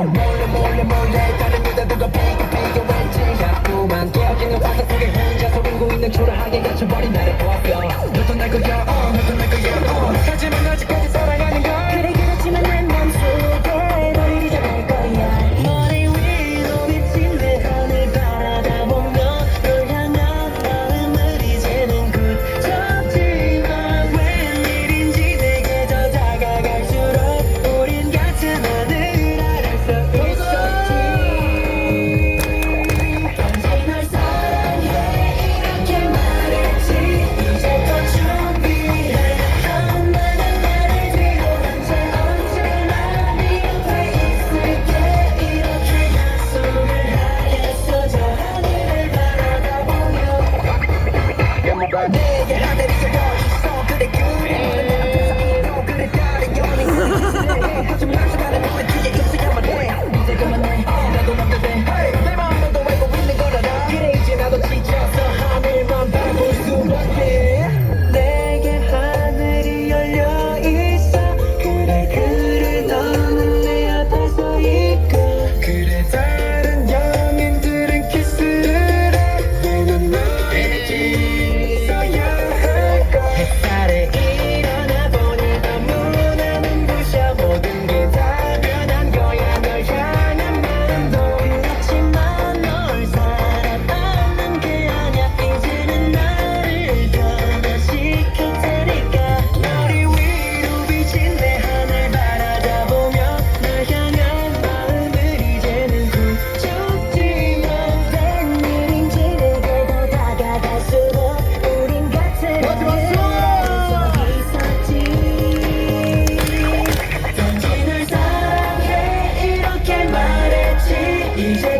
몰래 몰래 몰래 다릅니다 누가 비교 비교 왠지 자꾸만 깨어지는 환상 속에 혼자서 울고 있는 초라하게 갇혀버린 나를 보았어 easy.